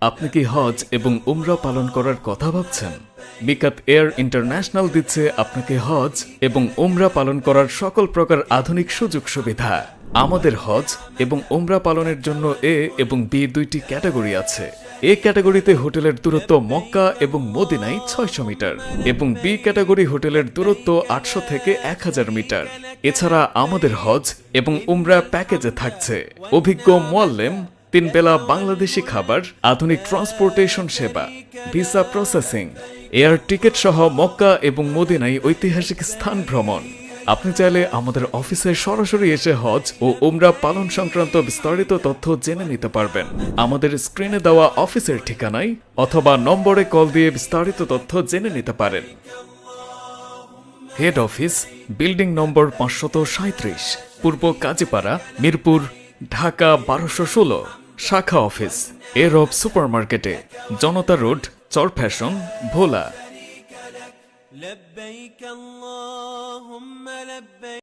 আপনি কি হজ এবং উমরা পালন করার কথা ভাবছেন? বিকাত এয়ার ইন্টারন্যাশনাল দিচ্ছে আপনাকে হজ এবং উমরা পালন করার সকল প্রকার আধুনিক সুযোগ সুবিধা। আমাদের হজ এবং উমরা পালনের জন্য এ এবং বি দুইটি ক্যাটাগরি আছে। এ ক্যাটাগরিতে হোটেলের দূরত্ব মক্কা এবং মদিনায় ছয়শো মিটার এবং বি ক্যাটাগরি হোটেলের দূরত্ব আটশো থেকে এক হাজার মিটার। এছাড়া আমাদের হজ এবং উমরা প্যাকেজে থাকছে। অভিজ্ঞ মোয়াল্লেম তিন বেলা বাংলাদেশি খাবার, আধুনিক ট্রান্সপোর্টেশন সেবা ভিসা প্রসেসিং এয়ার টিকিট সহ মক্কা এবং মদিনায় ঐতিহাসিক স্থান ভ্রমণ। আপনি চাইলে আমাদের অফিসে সরাসরি এসে হজ ও উমরা পালন সংক্রান্ত বিস্তারিত তথ্য জেনে নিতে পারবেন। আমাদের স্ক্রিনে দেওয়া অফিসের ঠিকানায় অথবা নম্বরে কল দিয়ে বিস্তারিত তথ্য জেনে নিতে পারেন। হেড অফিস বিল্ডিং নম্বর পাঁচশত সাঁত্রিশ পূর্ব কাজীপাড়া, মিরপুর, ঢাকা বারোশো ষোলো। শাখা অফিস এরব সুপারমার্কেটে সুপার মার্কেটে জনতা রোড চর ফ্যাশন ভোলা।